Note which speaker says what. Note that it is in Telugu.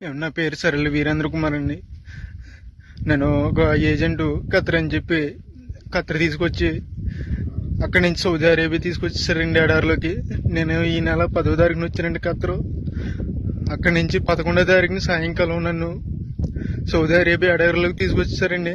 Speaker 1: నా పేరు సరళ వీరేంద్ర కుమార్ అండి. నేను ఒక ఏజెంట్ ఖత్తర్ అని చెప్పి ఖత్తర్ తీసుకొచ్చి అక్కడి నుంచి సౌదీ అరేబియా తీసుకొచ్చేసారండి ఎడారిలోకి. నేను ఈ నెల పదో తారీఖున వచ్చానండి ఖత్తరు అక్కడి నుంచి పదకొండో తారీఖున సాయంకాలం నన్ను సౌదీ అరేబియా ఎడారిలోకి తీసుకొచ్చేసారండి.